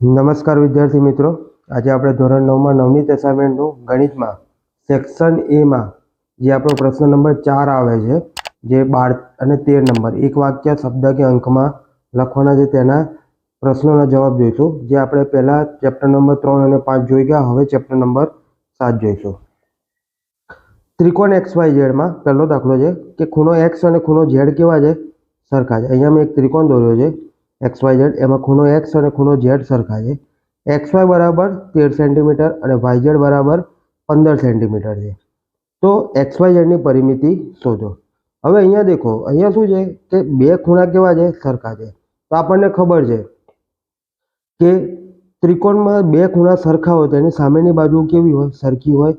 નમસ્કાર વિદ્યાર્થી મિત્રો. આજે આપણે ધોરણ નવમાં નવનીત એસાઇનમેન્ટનું ગણિતમાં સેક્શન એમાં જે આપણો પ્રશ્ન નંબર ચાર આવે છે, જે બાર અને તેર નંબર, એક વાક્ય, શબ્દ કે અંકમાં લખવાના છે તેના પ્રશ્નોના જવાબ જોઈશું. જે આપણે પહેલાં ચેપ્ટર નંબર ત્રણ અને પાંચ જોઈ ગયા, હવે ચેપ્ટર નંબર સાત જોઈશું. ત્રિકોણ એક્સ વાય ઝેડમાં પહેલો દાખલો છે કે ખૂણો એક્સ અને ખૂણો ઝેડ કેવા છે? સરખા છે. અહીંયા મેં એક ત્રિકોણ દોર્યો છે. એક્સ વાય ઝેડ, એમાં ખૂણો એક્સ અને ખૂણો ઝેડ સરખા છે. એક્સ વાય બરાબર તેર સેન્ટીમીટર અને વાય ઝેડ બરાબર પંદર સેન્ટીમીટર છે. તો એક્સ વાય ઝેડની પરિમિતિ શોધો. હવે અહીંયા દેખો, અહીંયા શું છે કે બે ખૂણા કેવા છે? સરખા છે. તો આપણને ખબર છે કે ત્રિકોણમાં બે ખૂણા સરખા હોય તો એની સામેની બાજુ કેવી હોય? સરખી હોય.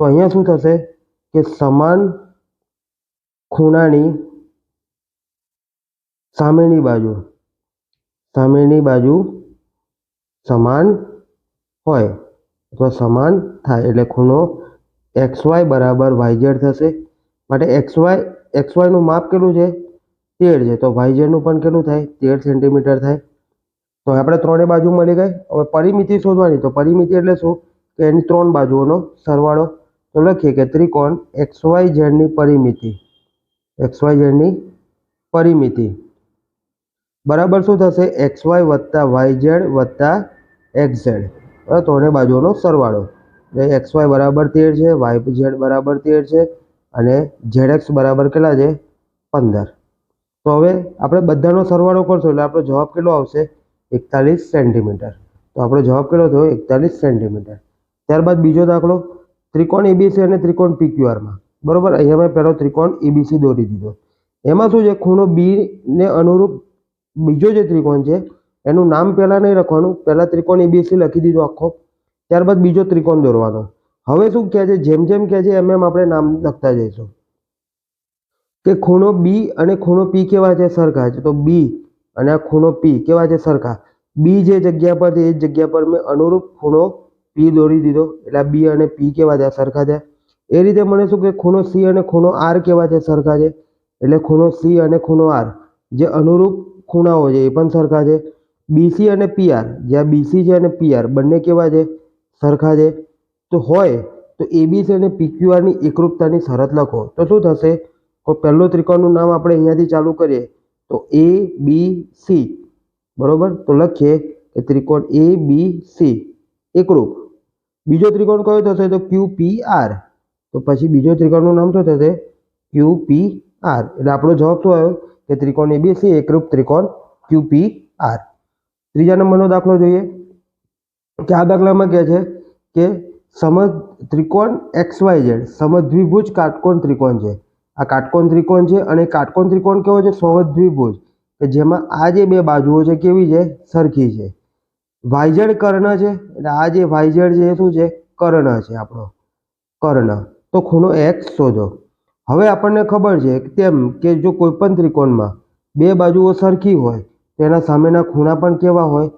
તો અહીંયા શું થશે કે સમાન ખૂણાની સામેની બાજુ સામેની બાજુ સમાન હોય અથવા સમાન થાય એટલે ખૂણો એક્સ વાય બરાબર વાયઝેડ થશે. માટે એક્સ વાય એક્સ વાયનું માપ કેટલું છે? તેર છે. તો વાય ઝેડનું પણ કેટલું થાય? તેર સેન્ટીમીટર થાય. તો આપણે ત્રણેય બાજુ મળી ગઈ. હવે પરિમિતિ શોધવાની. તો પરિમિતિ એટલે શું? કે એની ત્રણ બાજુઓનો સરવાળો. તો લખીએ કે ત્રિકોણ એક્સ વાય ઝેડની પરિમિતિ. એક્સ વાય ઝેડની પરિમિતિ. બરાબર શું થશે? એક્સ વાય વત્તા વાય ઝેડ વત્તા એક્સ ઝેડ. બરાબર? ત્રણે બાજુઓનો સરવાળો. એટલે એક્સ વાય બરાબર તેર છે, વાય ઝેડ બરાબર તેર છે, અને ઝેડ એક્સ બરાબર કેટલા છે? પંદર. તો હવે આપણે બધાનો સરવાળો કરશું એટલે આપણો જવાબ કેટલો આવશે? એકતાલીસ સેન્ટીમીટર. તો આપણો જવાબ કેટલો થયો? એકતાલીસ સેન્ટીમીટર. ત્યારબાદ બીજો દાખલો. ત્રિકોણ એબીસી અને ત્રિકોણ પીક્યુઆરમાં. બરાબર? અહીંયા મેં પહેલો ત્રિકોણ એબીસી દોરી દીધો. એમાં શું છે? ખૂણો બી ને અનુરૂપ બીજો જે ત્રિકોણ છે, એનું નામ પહેલાં નહીં લખવાનું, પહેલાં ત્રિકોણ એબીસી લખી દીધો આખો, ત્યારબાદ બીજો ત્રિકોણ દોરવાનો. હવે શું કહે છે? જેમ જેમ કહે છે, એમ એમ આપણે નામ લખતા જઈશું. કે ખૂણો બી અને ખૂણો પી કેવા છે? સરખા છે. તો બી અને આ ખૂણો પી કેવા છે? સરખા. બી જે જગ્યા પર છે, એ જગ્યા પર મેં અનુરૂપ ખૂણો પી દોરી દીધો. એટલે બી અને પી કેવા છે? સરખા છે. એ રીતે મને શું કે ખૂણો સી અને ખૂણો આર કેવા છે? સરખા છે. એટલે ખૂણો સી અને ખૂણો આર જે અનુરૂપ ખૂણાઓ છે, એ પણ સરખા છે. બીસી અને પીઆર જ્યાં બીસી છે અને પીઆર બંને કેવા છે? સરખા છે. તો હોય, તો એબીસી અને પીક્યુઆરની એકરૂપતાની શરત લખો. તો શું થશે? તો પહેલો ત્રિકોણનું નામ આપણે અહીંયાથી ચાલુ કરીએ. તો એ બી સી બરાબર? તો લખીએ કે ત્રિકોણ એ બી સી એકરૂપ. બીજો ત્રિકોણ કયો થશે? તો ક્યુ પી આર તો પછી બીજો ત્રિકોણનું નામ શું થશે? ક્યુ પી આર એટલે આપણો જવાબ શું આવ્યો? કે ત્રિકોણ એબીસી એકરૂપ ત્રિકોણ ક્યુપી આર. ત્રીજા નંબરનો દાખલો જોઈએ. કે આ દાખલામાં કહે છે કે સમજ ત્રિકોણ એક્સ વાય ઝેડ, સમદ્વિભુજ કાટકોણ ત્રિકોણ છે. આ કાટકોણ ત્રિકોણ છે અને કાટકોણ ત્રિકોણ કેવો છે? સમદ્વિભુજ. કે જેમાં આ જે બે બાજુઓ છે કેવી છે? સરખી છે. વાયઝેડ કર્ણ છે, એટલે આ જે વાયઝેડ છે એ શું છે? કર્ણ છે આપણો. કર્ણ. તો ખૂણો એક્સ શોધો. હવે આપણને ખબર છે તેમ કે જો કોઈપણ ત્રિકોણમાં બે બાજુઓ સરખી હોય તો એના સામેના ખૂણા પણ કેવા હોય?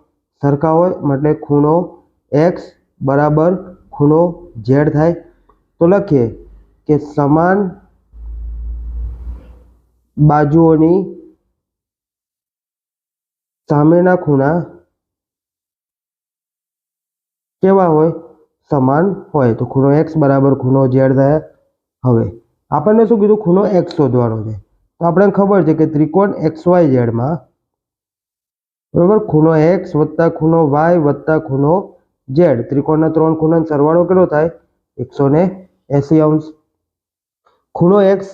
સરખા હોય એટલે ખૂણો એક્સ બરાબર ખૂણો ઝેડ થાય. તો લખીએ કે સમાન બાજુઓની સામેના ખૂણા કેવા હોય? સમાન હોય. તો ખૂણો એક્સ બરાબર ખૂણો ઝેડ થાય. હવે આપણને શું કીધું? ખૂણો એક્સ શોધવાનો છે. તો આપણને ખબર છે કે ત્રિકોણ એક્સ વાય ઝેડમાં બરાબર? ખૂણો એક્સ વત્તા ખૂણો વાય વત્તા ખૂણો ઝેડ ત્રિકોણના ત્રણ ખૂણાનો સરવાળો કેટલો થાય? એકસો ને એંસી અંશ. ખૂણો એક્સ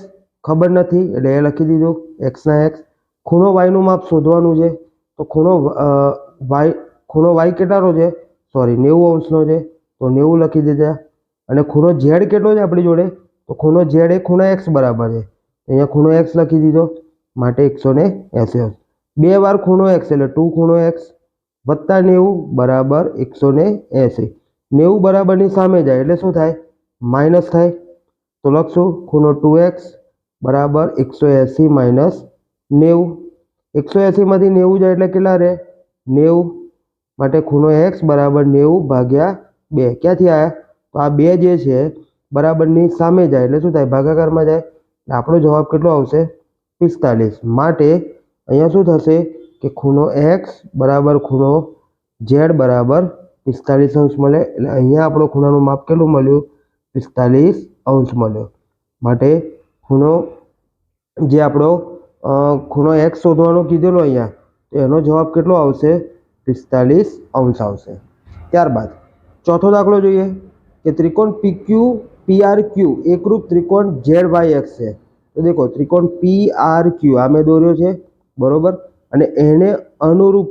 ખબર નથી, એટલે એ લખી દીધું એક્સના એક્સ ખૂણો વાયનું માપ શોધવાનું છે. તો ખૂણો વાય ખૂણો વાય કેટલાનો છે? સોરી, નેવું અંશનો છે. તો નેવું લખી દીધા. અને ખૂણો ઝેડ કેટલો છે આપણી જોડે? તો ખૂણો ઝેડ એ ખૂણો એક્સ બરાબર છે. અહીંયા ખૂણો એક્સ લખી દીધો. માટે એકસો ને એંસી બે વાર ખૂણો એક્સ એટલે ટુ ખૂણો એક્સ વત્તા નેવું બરાબર એકસો ને એંસી નેવું બરાબરની સામે જાય એટલે શું થાય? માઇનસ થાય. તો લખશું ખૂણો ટુ એક્સ બરાબર એકસો એંસી માઇનસ નેવું. એકસો એંસીમાંથી નેવું જાય એટલે કેટલા રહે? નેવું. માટે ખૂણો એક્સ બરાબર નેવું ભાગ્યા બે. ક્યાંથી આવ્યા તો આ બે જે છે બરાબરની સામે જાય એટલે શું થાય? ભાગાકારમાં જાય. આપણો જવાબ કેટલો આવશે? પિસ્તાલીસ. માટે અહીંયા શું થશે કે ખૂણો એક્સ બરાબર ખૂણો ઝેડ બરાબર પિસ્તાલીસ અંશ મળે. એટલે અહીંયા આપણો ખૂણાનું માપ કેટલું મળ્યું? પિસ્તાલીસ અંશ મળ્યો. માટે ખૂણો જે આપણો ખૂણો એક્સ શોધવાનો કીધેલો અહીંયા, તો એનો જવાબ કેટલો આવશે? પિસ્તાલીસ અંશ આવશે. ત્યારબાદ ચોથો દાખલો જોઈએ કે ત્રિકોણ પી પી આર ક્યુ એકરૂપ ત્રિકોણ ઝેડ વાય એક્સ છે. તો દેખો, ત્રિકોણ પી આર ક્યુ આ મેં દોર્યો છે, બરોબર? અને એને અનુરૂપ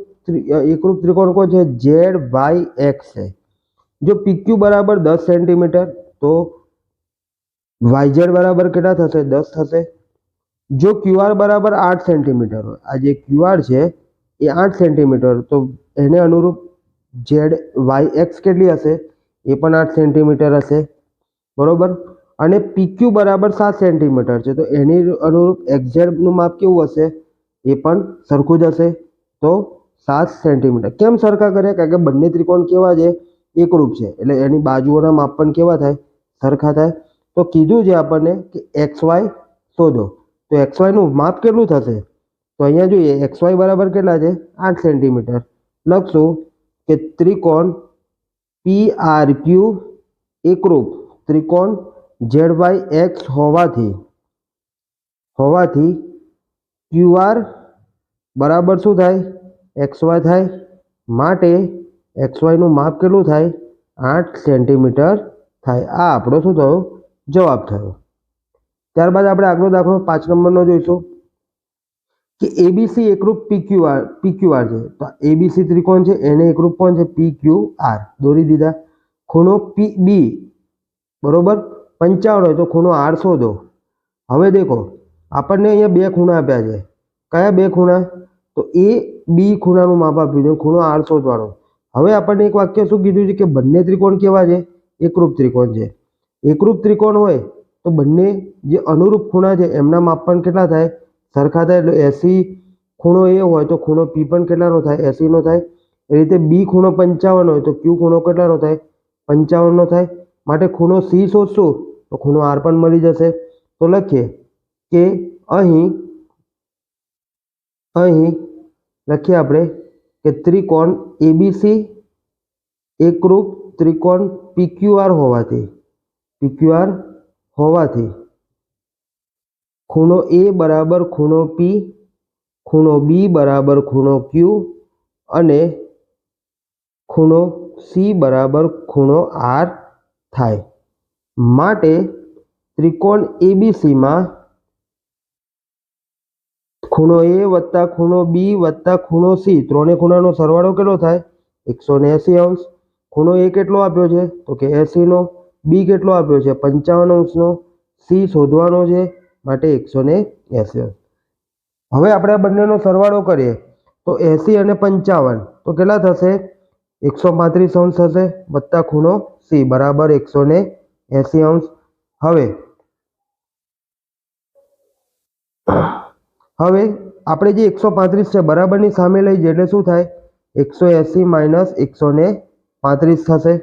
એકરૂપ ત્રિકોણ કોણ છે? ઝેડ વાય એક્સ છે. જો પી ક્યુ બરાબર દસ સેન્ટીમીટર, તો વાય ઝેડ બરાબર કેટલા થશે? દસ થશે. જો ક્યુઆર બરાબર આઠ સેન્ટીમીટર હોય, આ જે ક્યુઆર છે, એ આઠ સેન્ટીમીટર, તો એને અનુરૂપ ઝેડ વાય એક્સ કેટલી હશે? એ પણ આઠ સેન્ટીમીટર હશે. બરોબર? અને પીક્યુ બરાબર સાત સેન્ટીમીટર છે. તો એની અનુરૂપ એક્ઝેડનું માપ કેવું હશે? એ પણ સરખું જ હશે. તો સાત સેન્ટીમીટર. કેમ સરખા કર્યા કારણ કે બંને ત્રિકોણ કેવા છે? એકરૂપ છે. એટલે એની બાજુઓના માપ પણ કેવા થાય? સરખા થાય. તો કીધું છે આપણને કે એક્સ વાય શોધો. તો એક્સ વાયનું માપ કેટલું થશે? તો અહીંયા જોઈએ, એક્સ વાય બરાબર કેટલા છે? આઠ સેન્ટીમીટર. લખશું કે ત્રિકોણ પી આર ક્યુ એકરૂપ. ત્રિકોણ ઝેડ વાય એક્સ હોવાથી હોવાથી ક્યુ આર બરાબર શું થાય? એક્સ વાય થાય. માટે એક્સ વાયનું માપ કેટલું થાય? આઠ સેન્ટીમીટર થાય. આ આપણો શું થયો? જવાબ થયો. ત્યારબાદ આપણે આગલો દાખલો પાંચ નંબરનો જોઈશું. કે એબીસી એકરૂપ પીક્યુઆર પીક્યુઆર છે. તો એબીસી ત્રિકોણ છે. એને એકરૂપ કોણ છે? પીક્યુઆર. દોરી દીધા. ખૂણો પી, બી બરોબર? પંચાવન હોય તો ખૂણો આઠસો દો. હવે દેખો, આપણને અહીંયા બે ખૂણા આપ્યા છે. કયા બે ખૂણા? તો એ બી ખૂણાનું માપ આપ્યું છે, ખૂણો આઠસો વાળો. હવે આપણને એક વાક્ય શું કીધું છે કે બંને ત્રિકોણ કેવા છે? એકરૂપ ત્રિકોણ છે. એકરૂપ ત્રિકોણ હોય તો બંને જે અનુરૂપ ખૂણા છે, એમના માપ પણ કેટલા થાય? સરખા થાય એટલે એસી ખૂણો એ હોય તો ખૂણો પી પણ કેટલાનો થાય? એસીનો થાય. એ રીતે બી ખૂણો પંચાવન હોય તો ક્યુ ખૂણો કેટલાનો થાય? પંચાવનનો થાય. માટે ખૂણો સી શોધશું, તો ખૂણો આર પણ મળી જશે. તો લખીએ કે અહીં અહીં લખીએ આપણે કે ત્રિકોણ એબીસી એકરૂપ ત્રિકોણ પીક્યુઆર હોવાથી પીક્યુઆર હોવાથી, ખૂણો એ બરાબર ખૂણો પી ખૂણો બી બરાબર ખૂણો ક્યુ અને ખૂણો સી બરાબર ખૂણો આર થાય. માટે ત્રિકોણ એબીસીમાં ખૂણો એ વત્તા ખૂણો બી વત્તા ખૂણો સી ત્રણે ખૂણાનો સરવાળો કેટલો થાય? એકસો ને એંસી અંશ. ખૂણો એ કેટલો આપ્યો છે? તો કે એંસીનો. બી કેટલો આપ્યો છે? પંચાવન અંશનો. સી શોધવાનો છે. માટે એકસો ને એંસી અંશ. હવે આપણે આ બંનેનો સરવાળો કરીએ. તો એંસી અને પંચાવન. તો કેટલા થશે? એકસો પાંત્રીસ અંશ થશે વત્તા ખૂણો સી બરાબર એકસો ને એસી અંશ. હવે હવે આપણે જે એકસો પાંત્રીસ છે બરાબરની સામે લઈ એટલે શું થાય? એકસો એસી માઇનસ એકસો ને પાંત્રીસ થશે.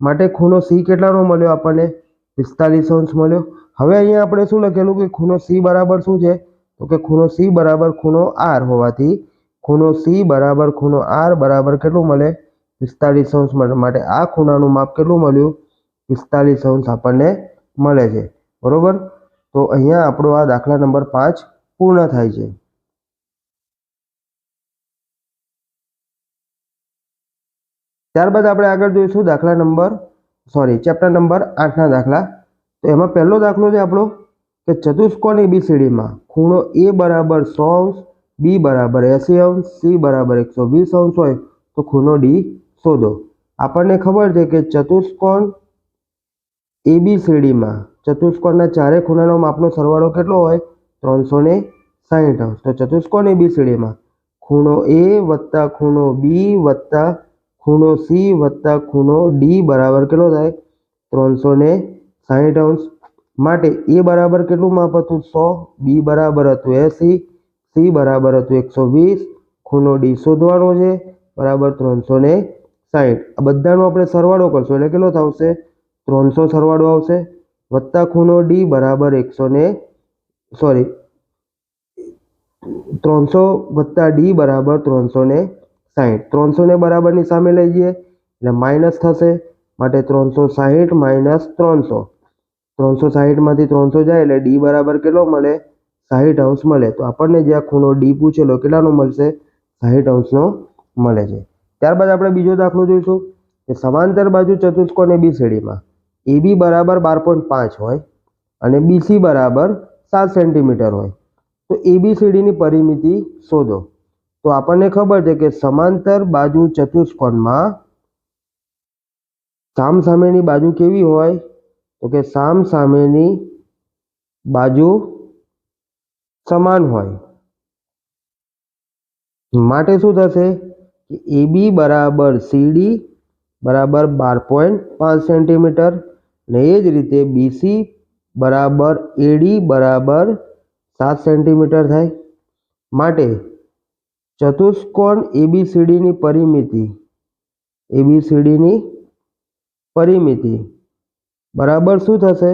માટે ખૂણો સી કેટલાનો મળ્યો આપણને? પિસ્તાલીસ અંશ મળ્યો. હવે અહીંયા આપણે શું લખેલું કે ખૂણો સી બરાબર શું છે? તો કે ખૂણો સી બરાબર ખૂણો આર હોવાથી ખૂણો સી બરાબર ખૂણો આર બરાબર કેટલું મળે? પિસ્તાલીસ અંશ માટે આ ખૂણાનું માપ કેટલું મળ્યું? પિસ્તાલીસ અંશ આપણને મળે છે. બરોબર? તો અહીંયા આપણો આ દાખલા નંબર પાંચ પૂર્ણ થાય છે. ત્યારબાદ આપણે આગળ જોઈશું દાખલા નંબર, સોરી, ચેપ્ટર નંબર આઠના દાખલા. તો એમાં પહેલો દાખલો છે આપણો, કે ચતુષ્કોણ એબીસીડીમાં ખૂણો એ બરાબર સો અંશ બી બરાબર એંસી અંશ સી બરાબર એકસો વીસ અંશ હોય તો ખૂણો ડી શોધો. આપણને ખબર છે કે ચતુષ્કોણ એબીસીડીમાં, ચતુષ્કોણના ચારે ખૂણાનો માપનો સરવાળો કેટલો હોય? ત્રણસો ને સાહીઠ. તો ચતુષ્કોણ એબીસીડીમાં, ખૂણો એ વત્તા ખૂણો બી વત્તા ખૂણો સી વત્તા ખૂણો ડી બરાબર કેટલો થાય? ત્રણસો ને સાહીઠ અંશ. માટે એ બરાબર કેટલું માપ હતું? સો. બી બરાબર હતું એંસી. સી બરાબર હતું એકસો વીસ. ખૂણો ડી શોધવાનો છે. બરાબર ત્રણસો ને સાહીઠ આ બધાનો આપણે સરવાળો કરશું. એટલે કેટલો થશે ત્રણસો સરવાળો આવશે. વત્તા ખૂણો ડી બરાબર એકસો ને, સોરી, ત્રણસો વત્તા ડી બરાબર ત્રણસો ને સાહીઠ ત્રણસોને બરાબરની સામે લઈ જઈએ. એટલે માઇનસ થશે. માટે ત્રણસો સાહીઠ માઇનસ ત્રણસો. ત્રણસો સાહીઠમાંથી ત્રણસો જાય એટલે ડી બરાબર કેટલો મળે? સાહીઠ અંશ મળે. તો આપણને જે આ ખૂણો ડી પૂછેલો, કેટલાનો મળશે? સાહીઠ અંશનો મળે છે. ત્યારબાદ આપણે બીજો દાખલો જોઈશું કે સમાંતર બાજુ ચતુષ્કોણ એબીસીડીમાં એબી બરાબર બાર પોઈન્ટ પાંચ હોય અને બીસી બરાબર સાત સેન્ટીમીટર હોય. તો એબીસીડીની પરિમિતિ શોધો. તો આપણને ખબર છે કે સમાંતર બાજુ ચતુષ્કોણમાં સામ સામેની બાજુ કેવી હોય? તો કે સામ સામેની બાજુ સમાન હોય. માટે શું થશે? કે એબી બરાબર સીડી બરાબર બાર પોઈન્ટ પાંચ સેન્ટીમીટર ને એ જ રીતે બીસી બરાબર એડી બરાબર સાત સેન્ટીમીટર થાય. માટે ચતુષ્કોણ એબીસીડીની પરિમિતિ એબીસીડીની પરિમિતિ બરાબર શું થશે?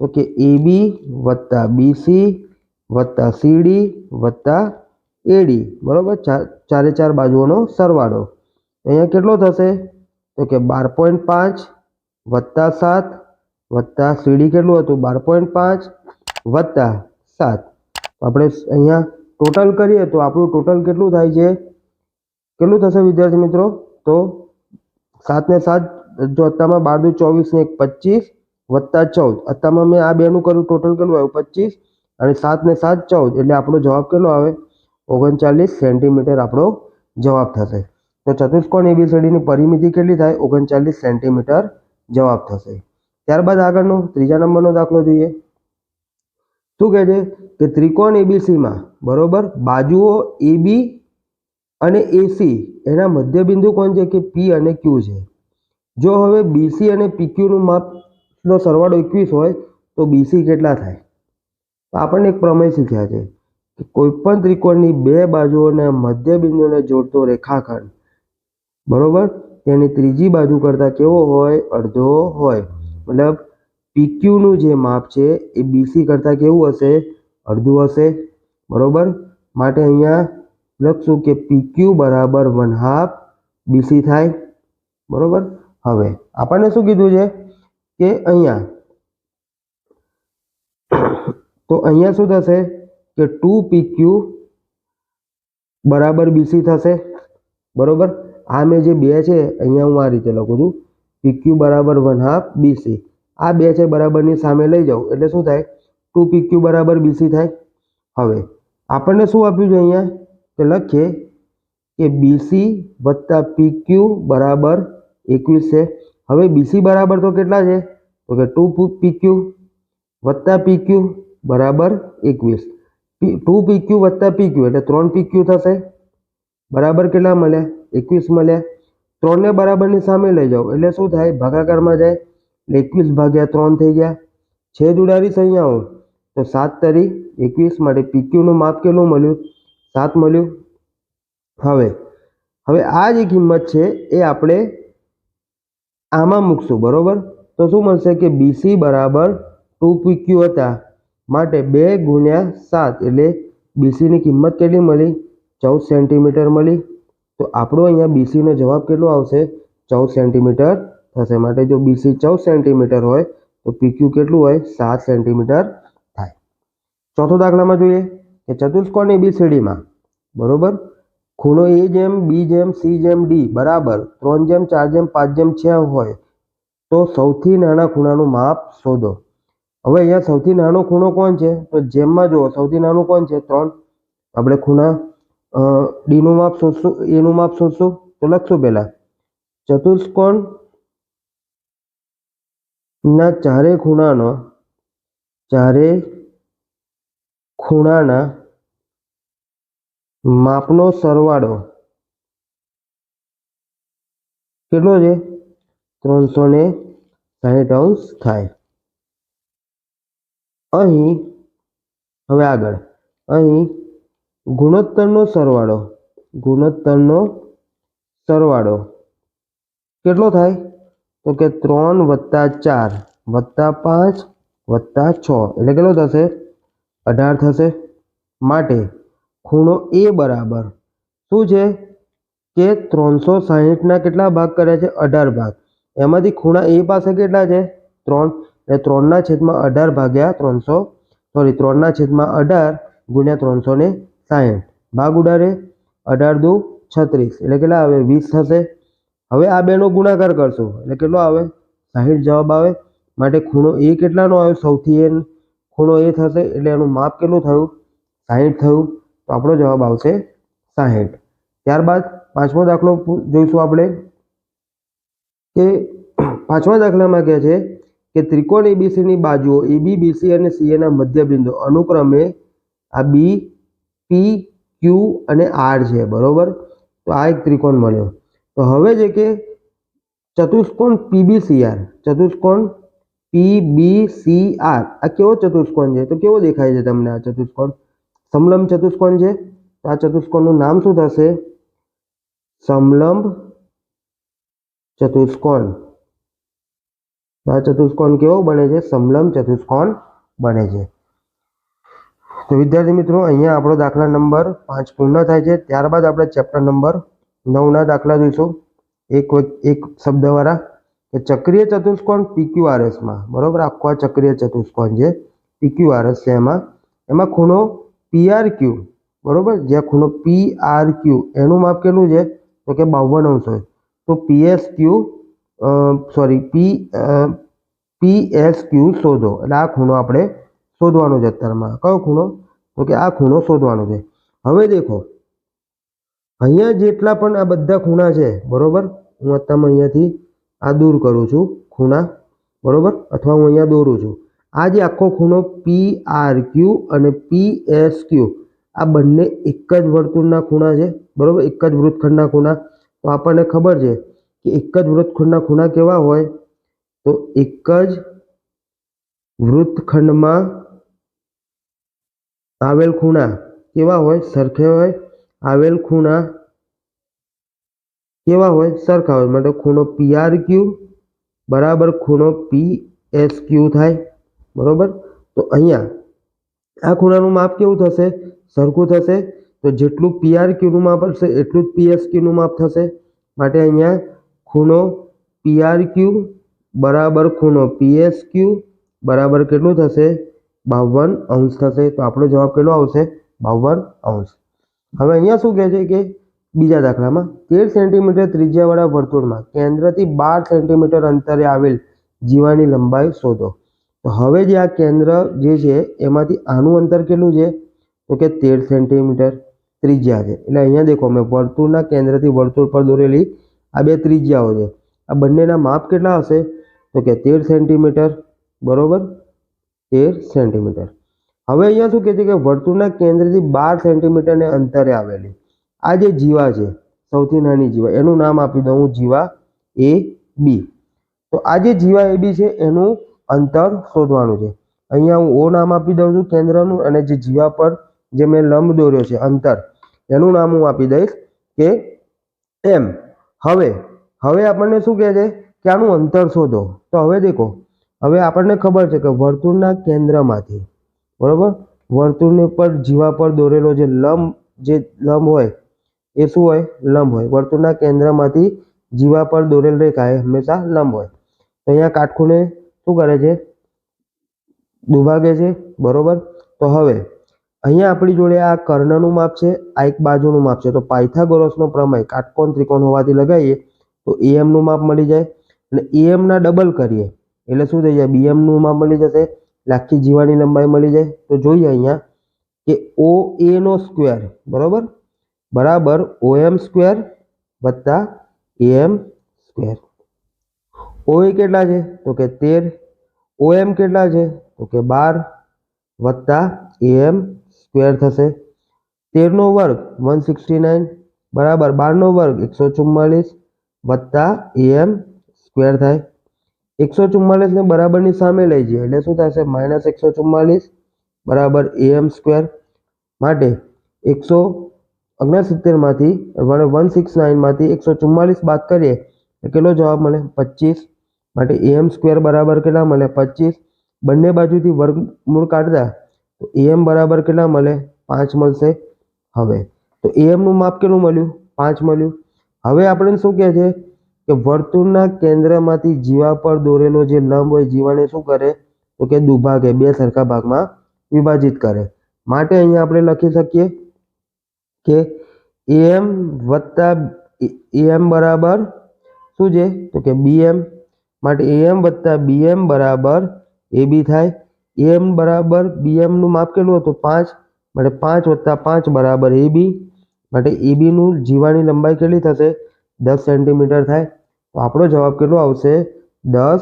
તો કે એબી વત્તા બીસી વત્તા સીડી વત્તા એડી, બરાબર? ચાર ચારે ચાર બાજુઓનો સરવાળો. અહીંયા કેટલો થશે? તો કે બાર પોઈન્ટ પાંચ વત્તા સાત વત્તા સીડી કેટલું હતું? બાર પોઈન્ટ પાંચ વત્તા સાત. આપણે અહીંયા ટોટલ કરીએ તો આપણું ટોટલ કેટલું થાય છે? કેટલું થશે વિદ્યાર્થી મિત્રો? તો સાતને સાત, જો અત્તામાં બાર દુ ચોવીસ ને એક પચીસ વત્તા ચૌદ. અત્તામાં મેં આ બેનું કર્યું, ટોટલ કેટલું આવ્યું પચીસ. અને સાત ને સાત ચૌદ, એટલે આપણો જવાબ કેટલો આવે? ઓગણચાલીસ સેન્ટીમીટર આપણો જવાબ થશે. તો ચતુષ્કોણ એબીસીડીની પરિમિતિ કેટલી થાય? ઓગણચાલીસ સેન્ટીમીટર જવાબ થશે. ત્યારબાદ આગળનો, ત્રીજા નંબરનો દાખલો જોઈએ. શું કહે છે? કે ત્રિકોણ એબીસીમાં બરોબર, બાજુઓ એબી અને એસી એના મધ્યબિંદુ કોણ છે? કે પી અને ક્યુ છે. જો હવે બીસી અને પીક્યુનું માપનો સરવાળો એકવીસ હોય, તો બીસી કેટલા થાય? તો આપણને એક પ્રમેય શીખ્યા છે. કોઈપણ ત્રિકોણની બે બાજુઓના મધ્યબિંદુને જોડતો રેખાખંડ. બરોબર? તેની ત્રીજી બાજુ કરતાં કેવો હોય? અડધો હોય. મતલબ પીક્યુનું જે માપ છે, એ બીસી કરતાં કેવું હશે? અડધું હશે. બરોબર? માટે અહીંયા લખશું કે પીક્યુ બરાબર વન હાફ બીસી થાય. બરોબર? હવે, આપણને શું કીધું છે? કે અહીંયા, તો અહીંયા શું થશે? કે ટુ પીક્યુ બરાબર બીસી થશે. બરોબર? આ મેં જે બે છે, અહીંયા હું આ રીતે લખું છું. પીક્યુ બરાબર વન હાફ બીસી આ બે છે બરાબરની સામે લઈ જાઉં. એટલે શું થાય? ટુ પીક્યુ બરાબર બીસી થાય. હવે, આપણને શું આપ્યું છે અહીંયા? કે લખીએ કે બીસી વત્તા પીક્યુ બરાબર એકવીસ છે. હવે બીસી બરાબર તો કેટલા છે? તો કે ટુ પીક્યુ વત્તા પીક્યુ બરાબર એકવીસ. ટુ પીક્યુ વત્તા પીક્યુ એટલે ત્રણ પીક્યુ થશે. બરાબર કેટલા મળ્યા એકવીસ મળ્યા ત્રણને બરાબરની સામે લઈ જાઓ. એટલે શું થાય? ભાગાકારમાં જાય. એટલે એકવીસ ભાગ્યા ત્રણ થઈ ગયા. છેદ ઉડાડીશ અહીંયા હું. તો સાત તરી એકવીસ માટે પીક્યુનું માપ કેટલું મળ્યું? સાત મળ્યું. હવે હવે આ જે કિંમત છે એ આપણે આમાં મૂકશું. બરાબર? તો શું મળશે કે બીસી બરાબર ટુ પીક્યુ હતા. માટે બે ગુણ્યા સાત એટલે બીસીની કિંમત કેટલી મળી? ચૌદ સેન્ટીમીટર મળી. તો આપણો અહીંયા બીસીનો જવાબ કેટલો આવશે? ચૌદ સેન્ટીમીટર થશે. માટે જો બીસી ચૌદ સેન્ટીમીટર હોય, તો પીક્યુ કેટલું હોય? સાત સેન્ટીમીટર થાય. ચોથો દાખલામાં જોઈએ કે ચતુષ્કોણની બીસીડીમાં બરોબર? ખૂણો એ જેમ બી જેમ સી જેમ ડી બરાબર? ત્રણ જેમ, ચાર જેમ, પાંચ જેમ, છ હોય. તો સૌથી નાના ખૂણાનું માપ શોધો. હવે અહીંયા સૌથી નાનો ખૂણો કોણ છે? તો જેમમાં જુઓ, સૌથી નાનું કોણ છે? ત્રણ. આપણે ખૂણા ડીનું માપ શોધશું, એનું માપ શોધશું, તો લખશું પહેલાં. ચતુષ્કોણ ના ચારે ખૂણાનો ચારે ખૂણાના માપનો સરવાળો. કેટલો છે? ત્રણસો ને સાહીઠ અંશ થાય. અહીં, હવે આગળ, અહીં ગુણોત્તરનો સરવાળો ગુણોત્તરનો સરવાળો. કેટલો થાય? તો કે ત્રણ વત્તા ચાર વત્તા પાંચ વત્તા છ. એટલે કેટલો થશે? અઢાર થશે. માટે ખૂણો એ બરાબર શું છે? કે ત્રણસો સાહીઠના કેટલા ભાગ કર્યા છે? અઢાર ભાગ. એમાંથી ખૂણા એ પાસે કેટલા છે? ત્રણ. એટલે ત્રણના છેદમાં અઢાર ભાગ્યા ત્રણસો સોરી ત્રણના છેદમાં અઢાર ગુણ્યા ત્રણસો ને સાહીઠ. ભાગ ઉડાડે, અઢાર દુ છત્રીસ. એટલે કેટલા આવે? વીસ થશે. હવે આ બેનો ગુણાકાર કરશું. એટલે કેટલો આવે? સાહીઠ જવાબ આવે. માટે ખૂણો એ કેટલાનો આવ્યો? સૌથી એ ખૂણો એ થશે, એટલે એનું માપ કેટલું થયું? સાહીઠ થયું. તો આપણો જવાબ આવશે સાહીઠ. ત્યારબાદ પાંચમો દાખલો જોઈશું આપણે કે, પાંચમા દાખલામાં કહે છે કે ત્રિકોણ એબીસીની બાજુઓ એબી બીસી અને સીએના મધ્યબિંદુ અનુક્રમે આ બી પી ક્યુ અને આર છે, બરોબર? તો આ એક ત્રિકોણ મળ્યો. તો હવે છે કે ચતુષ્કોણ પીબીસીઆર ચતુષ્કોણ પીબીસીઆર આ કેવો ચતુષ્કોણ છે? તો કેવો દેખાય છે તમને આ ચતુષ્કોણ? સમલંબ ચતુષ્કોણ છે. તો આ ચતુષ્કોણનું નામ શું થશે? સમલંબ ચતુષ્કોણ. આ ચતુષ્કોણ કેવો બને છે? સમલંબ ચતુષ્કોણ બને છે. તો વિદ્યાર્થી મિત્રો, અહીંયા આપણો દાખલા નંબર પાંચ પૂર્ણ થાય છે. ત્યારબાદ આપણે ચેપ્ટર નંબર નવના દાખલા જોઈશું. એક એક શબ્દવાળા કે ચક્રીય ચતુષ્કોણ પીક્યુઆરએસમાં બરાબર? આખો આ ચક્રીય ચતુષ્કોણ છે પીક્યુઆરએસ છે એમાં. એમાં ખૂણો પીઆર ક્યુ. બરોબર? જ્યાં ખૂણો પીઆરક્યુ ક્યુ, એનું માપ કેટલું છે? તો કે બાવન અંશ હોય. તો PS Q sorry P P S Q શોધો. એટલે આ ખૂણો આપણે શોધવાનો છે અત્યારમાં. કયો ખૂણો? તો કે આ ખૂણો શોધવાનો છે. હવે દેખો. અહીંયા જેટલા પણ આ બધા ખૂણા છે, બરોબર? હું અત્યારમાં અહીંયાથી આ દૂર કરું છું ખૂણા, બરોબર? અથવા હું અહીંયા દોરું છું. આ જે આખો ખૂણો પી આર ક્યુ અને પી એસ ક્યુ આ બંને એક જ વર્તુળના ખૂણા છે, બરોબર? એક જ વૃત્તખંડના ખૂણા. તો આપણને ખબર છે કે એક જ વૃત્તખંડના ખૂણા કેવા હોય? તો એક જ વૃત્તખંડમાં આવેલ ખૂણા કેવા હોય? સરખે હોય. આવેલ ખૂણા કેવા હોય? સરખા હોય. માટે ખૂણો પીઆર ક્યુ બરાબર ખૂણો પી એસ ક્યુ થાય. બરાબર? તો અહીંયા આ ખૂણાનું માપ કેવું થશે? સરખું થશે. તો જેટલું પીઆર ક્યુનું માપ હશે, એટલું જ પીએસ ક્યુનું માપ થશે. માટે અહીંયા ખૂણો પીઆર ક્યુ બરાબર ખૂણો પીએસ ક્યુ બરાબર કેટલું થશે? બાવન અંશ થશે. તો આપણો જવાબ કેટલો આવશે? બાવન અંશ. હવે અહીંયા શું કહે છે કે બીજા દાખલામાં તેર સેન્ટીમીટર ત્રિજ્યાવાળા વર્તુળમાં કેન્દ્રથી બાર સેન્ટીમીટર અંતરે આવેલ જીવાની લંબાઈ શોધો. તો હવે જે આ કેન્દ્ર જે છે, એમાંથી આનું અંતર કેટલું છે? તો કે તેર સેન્ટીમીટર ત્રિજ્યા છે. એટલે અહીંયા દેખો મેં વર્તુળના કેન્દ્રથી વર્તુળ પર દોરેલી આ બે ત્રિજ્યાઓ છે. આ બંનેના માપ કેટલા હશે? તો કે તેર સેન્ટીમીટર, બરાબર? તેર સેન્ટીમીટર. હવે અહીંયા શું કહે છે કે વર્તુળના કેન્દ્રથી બાર સેન્ટીમીટરને અંતરે આવેલી. આ જે જીવા છે, સૌથી નાની જીવા, એનું નામ આપી દઉં હું જીવા એ બી. તો આ જે જીવા એ બી છે, એનું અંતર શોધવાનું છે. અહીંયા હું ઓ નામ આપી દઉં છું કેન્દ્રનું અને જે જીવા પર જે મેં લંબ દોર્યો છે, અંતર, એનું નામ હું આપી દઈશ કે એમ. હવે હવે આપણને શું કહે છે કે આનું અંતર શોધો. તો હવે દેખો, હવે આપણને ખબર છે કે વર્તુળના કેન્દ્રમાંથી, બરોબર? વર્તુળની ઉપર જીવા પર દોરેલો જે લંબ જે લંબ હોય, એ શું હોય? લંબ હોય. વર્તુળના કેન્દ્રમાંથી જીવા પર દોરેલ રેખા એ હંમેશા લંબ હોય. તો અહીંયા કાટખૂણે શું કરે છે? દુભાગે છે, બરોબર? તો હવે અહીંયા આપણી જોડે આ કર્ણનું માપ છે, આ એક બાજુનું માપ છે. તો પાયથાગોરસનો પ્રમેય કાટકોણ ત્રિકોણ હોવાથી લગાવીએ તો એએમનું માપ મળી જાય અને એએમના ડબલ કરીએ એટલે શું થઈ જાય? બીએમનું માપ મળી જશે લાખી જીવાની લંબાઈ મળી જાય. તો જોઈએ અહીંયા કે ઓ એનો સ્ક્વેર, બરાબર? બરાબર, ઓએમ સ્ક્વેર વત્તા એમ સ્ક્વેર. ઓએ કેટલા છે? તો કે તેર. ઓએમ કેટલા છે? તો કે બાર વત્તા એમ સ્ક્વેર થશે. તેરનો વર્ગ વન સિક્સટી નાઇન બરાબર બારનો વર્ગ એકસો ચુમ્માલીસ વત્તા એમ સ્ક્વેર થાય. એકસો ચુમ્માલીસને બરાબરની સામે લઈ જઈએ. એટલે શું થશે? માઇનસ એકસો ચુમ્માલીસ બરાબર એમ સ્ક્વેર. માટે એકસો ઓગણસિત્તેરમાંથી વન સિક્સ નાઇનમાંથી એકસો ચુમ્માલીસ બાદ કરીએ કેટલો જવાબ મળે? પચીસ. માટે એમ સ્ક્વેર બરાબર કેટલા મળે? પચીસ. બંને બાજુથી વર્ગમૂળ કાઢતા તો એમ બરાબર કેટલા મળે? પાંચ મળશે. હવે તો એમનું માપ કેટલું મળ્યું? પાંચ મળ્યું. હવે આપણે શું કહે છે કે વર્તુળના કેન્દ્રમાંથી જીવા પર દોરેલો જે લંબ હોય, જીવાને શું કરે? તો કે દુભાગે, બે સરખા ભાગમાં વિભાજિત કરે. માટે અહીંયા આપણે લખી શકીએ કે એમ વત્તા એમ બરાબર શું છે? તો કે બીએમ માટે એમ વત્તા બીએમ બરાબર એ બી થાય. એમ બરાબર બીએમનું માપ કેટલું હતું? પાંચ. માટે પાંચ વત્તા પાંચ બરાબર એ બી. માટે એ બીનું જીવાની લંબાઈ કેટલી થશે? દસ સેન્ટીમીટર થાય. તો આપણો જવાબ કેટલો આવશે? દસ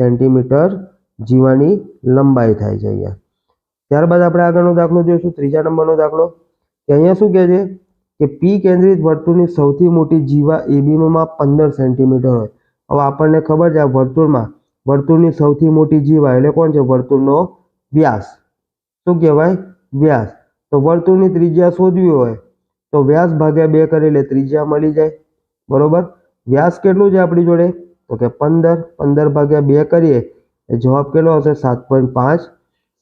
સેન્ટીમીટર જીવાની લંબાઈ થાય છે અહીંયા. ત્યારબાદ આપણે આગળનો દાખલો જોઈશું, ત્રીજા નંબરનો દાખલો. કે અહીંયા શું કહે છે? કે પી કેન્દ્રિત વર્તુળની સૌથી મોટી જીવા એબીનું માપ પંદર સેન્ટીમીટર હોય. હવે આપણને ખબર છે આ વર્તુળમાં વર્તુળની સૌથી મોટી જીવા એટલે કોણ છે? વર્તુળનો વ્યાસ. શું કહેવાય? વ્યાસ. તો વર્તુળની ત્રિજ્યા શોધવી હોય તો વ્યાસ ભાગ્યા બે કરી એટલે ત્રિજ્યા મળી જાય. બરોબર? વ્યાસ કેટલું છે આપણી જોડે? તો કે પંદર. પંદર ભાગ્યા બે કરીએ એ જવાબ કેટલો હશે સાત પોઈન્ટ પાંચ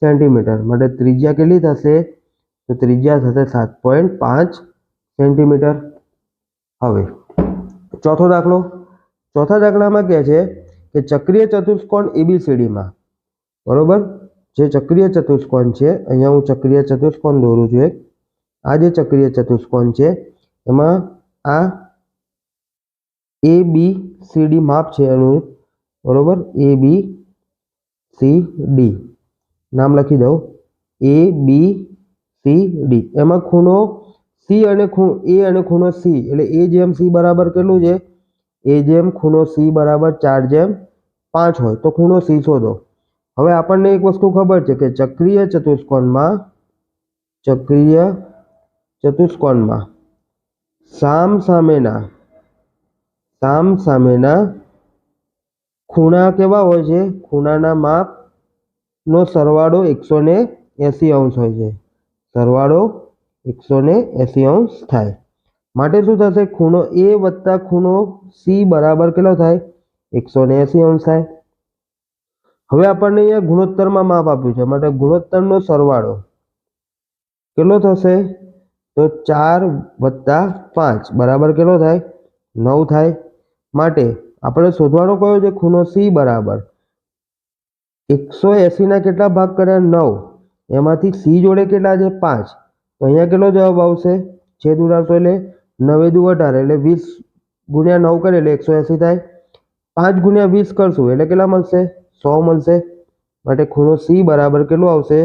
સેન્ટીમીટર. માટે ત્રિજ્યા કેટલી થશે? તો ત્રિજ્યા થશે સાત પોઈન્ટ પાંચ સેન્ટીમીટર. હવે, ચોથો દાખલો. ચોથા દાખલામાં કહે છે કે ચક્રીય ચતુષ્કોણ એબીસીડીમાં બરોબર? જે ચક્રીય ચતુષ્કોણ છે, અહીંયા હું ચક્રીય ચતુષ્કોણ દોરું છું એક. આ જે ચક્રીય ચતુષ્કોણ છે, એમાં આ એ બી સી ડી માપ છે એનું. બરોબર? એ બી સી ડી નામ લખી દઉં. એ બી સી ડી એમાં ખૂણો સી અને ખૂણ એ અને ખૂણો સી એટલે એ જેમ સી બરાબર કેટલું છે? એ જેમ ખૂણો સી બરાબર ચાર જેમ પાંચ હોય, તો ખૂણો સી શોધો. હવે આપણને એક વસ્તુ ખબર છે કે ચક્રીય ચતુષ્કોણમાં ચક્રીય ચતુષ્કોણમાં સામ સામેના સામ સામેના ખૂણા કેવા હોય છે? ખૂણાના માપનો સરવાળો એકસો ને એંસી અંશ હોય છે. સરવાળો એકસો ને એંસી અંશ થાય. માટે શું થશે? ખૂણો એ વત્તા ખૂણો સી બરાબર કેટલો થાય? એકસો ને એંસી અંશ થાય. હવે આપણને અહીંયા ગુણોત્તરમાં માપ આપ્યું છે. માટે ગુણોત્તરનો સરવાળો કેટલો થશે? તો ચાર વત્તા પાંચ બરાબર કેટલો થાય? નવ થાય. માટે આપણે શોધવાનો કયો છે? ખૂણો સી બરાબર. એકસો એંસીના કેટલા ભાગ કર્યા? નવ. એમાંથી સી જોડે કેટલા છે? પાંચ. તો અહીંયા કેટલો જવાબ આવશે? છેદ ઉડાડશો એટલે નવે દુ અઢાર એટલે વીસ ગુણ્યા નવ કરે એટલે એકસો એંસી થાય. પાંચ ગુણ્યા વીસ કરશું એટલે કેટલા મળશે? સો મળશે. માટે ખૂણો સી બરાબર કેટલું આવશે?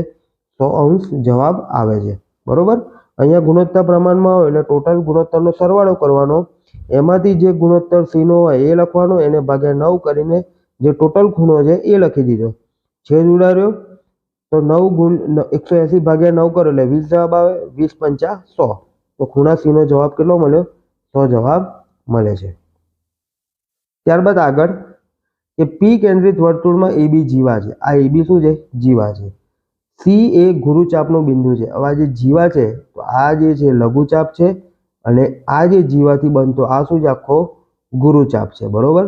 સો અંશ જવાબ આવે છે. બરોબર? અહીંયા ગુણોત્તર પ્રમાણમાં હોય એટલે ટોટલ ગુણોત્તરનો સરવાળો કરવાનો. એમાંથી જે ગુણોત્તર સીનો હોય એ લખવાનો, એને ભાગ્યા નવ કરીને જે ટોટલ ખૂણો છે એ લખી દીધો. છેદ ઉડાડ્યો. તો નવ ગુણ, એકસો એંસી ભાગ્યા નવ કરો એટલે વીસ જવાબ આવે, વીસ પંચા સો. તો ખૂણા સીનો જવાબ કેટલો મળ્યો? તો જવાબ મળે છે. ત્યારબાદ આગળ કે પી કેન્દ્રિત વર્તુળમાં એ બી જીવા છે. આ એ બી શું છે? જીવા છે. સી એ ગુરુચાપનું બિંદુ છે. હવે જે જીવા છે, તો આ જે છે લઘુચાપ છે અને આ જે જીવાથી બનતો, આ શું છે? આખો ગુરુચાપ છે. બરોબર?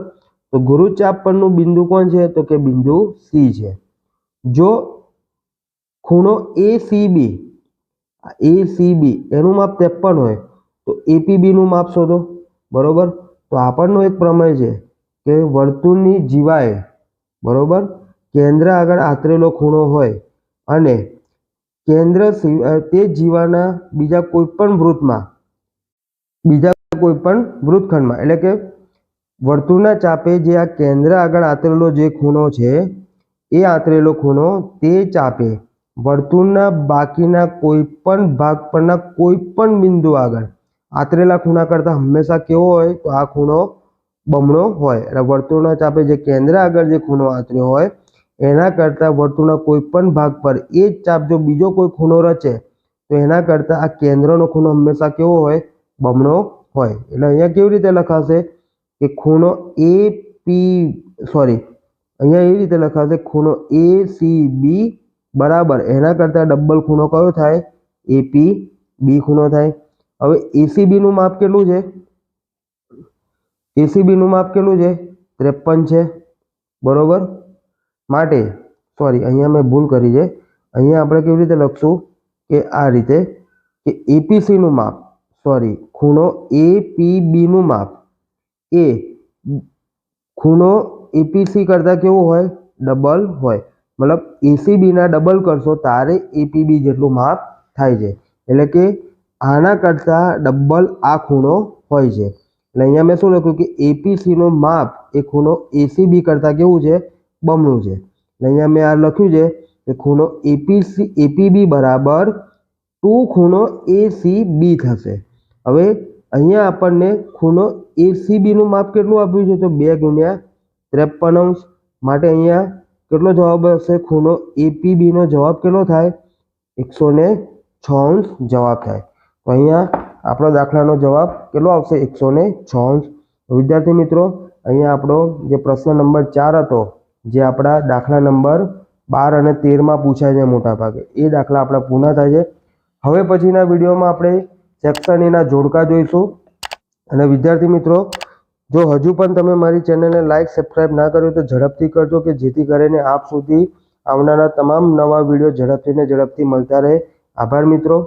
તો ગુરુચાપ પરનું બિંદુ કોણ છે? તો કે બિંદુ સી છે. જો ખૂણો A C B A C B, એનું માપ ત્રેપન હોય, તો એપીબી નું માપ શોધો, બરોબર? તો આપણનો એક પ્રમેય છે કે વર્તુળની જીવાએ બરોબર? કેન્દ્ર આગળ આતરેલો ખૂણો હોય અને કેન્દ્ર તે જીવાના બીજા કોઈ પણ વૃત્તમાં, બીજા કોઈ પણ વૃત્તખંડમાં, એટલે કે વર્તુળના ચાપે જે આ કેન્દ્ર આગળ આતરેલો જે ખૂણો છે, એ આતરેલો ખૂણો તે ચાપે વર્તુળના બાકીના કોઈ પણ ભાગ પરના કોઈ પણ બિંદુ આગળ. આતરેલા ખૂણા કરતાં હંમેશા કેવો હોય તો આ ખૂણો બમણો હોય. એટલે વર્તુળના ચાપે જે કેન્દ્ર આગળ જે ખૂણો આતર્યો હોય, એના કરતાં વર્તુળના કોઈ પણ ભાગ પર એ જ ચાપ જો બીજો કોઈ ખૂણો રચે, તો એના કરતાં આ કેન્દ્રનો ખૂણો હંમેશા કેવો હોય? બમણો હોય. એટલે અહીંયા કેવી રીતે લખાશે કે ખૂણો એ પી, સોરી, અહીંયા એ રીતે લખાશે, ખૂણો એ સી બી બરાબર. એના કરતાં ડબલ ખૂણો કયો થાય? એપી બી ખૂણો થાય. હવે એસીબી નું માપ કેટલું છે? એસીબી નું માપ કેટલું છે? ત્રેપન છે. બરોબર? માટે સોરી અહીંયા મેં ભૂલ કરી છે. અહીંયા આપણે કેવી રીતે લખશું? કે આ રીતે, કે એપીસી નું માપ સોરી ખૂણો એ પી બી નું માપ. એ, ખૂણો એપીસી કરતાં કેવું હોય? ડબલ હોય. મતલબ એસીબીના ડબલ કરશો તારે એપીબી જેટલું માપ થાય છે. એટલે કે આના કરતાં ડબલ આ ખૂણો હોય છે. એટલે અહીંયા મેં શું લખ્યું કે એપીસીનો માપ એ ખૂણો એસીબી કરતાં કેવું છે? બમણું છે. એટલે અહીંયા મેં આ લખ્યું છે કે ખૂણો એપીસી એપીબી બરાબર ટુ ખૂણો એસીબી થશે. હવે અહીંયા આપણને ખૂણો એસીબીનું માપ કેટલું આપ્યું છે? તો બે ગુણ્યા ત્રેપન અંશ. માટે અહીંયા કેટલો જવાબ હશે? ખૂણો એપીબીનો જવાબ કેટલો થાય? એકસો ને છ અંશ જવાબ થાય. તો અહીંયા આપણો દાખલાનો જવાબ કેટલો આવશે? એકસો ને છ અંશ વિદ્યાર્થી મિત્રો, અહીંયા આપણો જે પ્રશ્ન નંબર ચાર હતો, જે આપણા દાખલા નંબર બાર અને તેરમાં પૂછાય છે મોટા ભાગે એ દાખલા આપણા પૂર્ણ થાય છે. હવે પછીના વિડીયોમાં આપણે સેક્શન એના જોડકા જોઈશું. અને વિદ્યાર્થી મિત્રો જો હજુ પણ તમે મારી ચેનલને લાઇક સબસ્ક્રાઇબ ના કર્યું તો ઝડપથી કરજો કે જેથી કરીને આપ સુધી આવનારા તમામ નવા વીડિયો ઝડપથી ને ઝડપથી મળતા રહે. આભાર મિત્રો.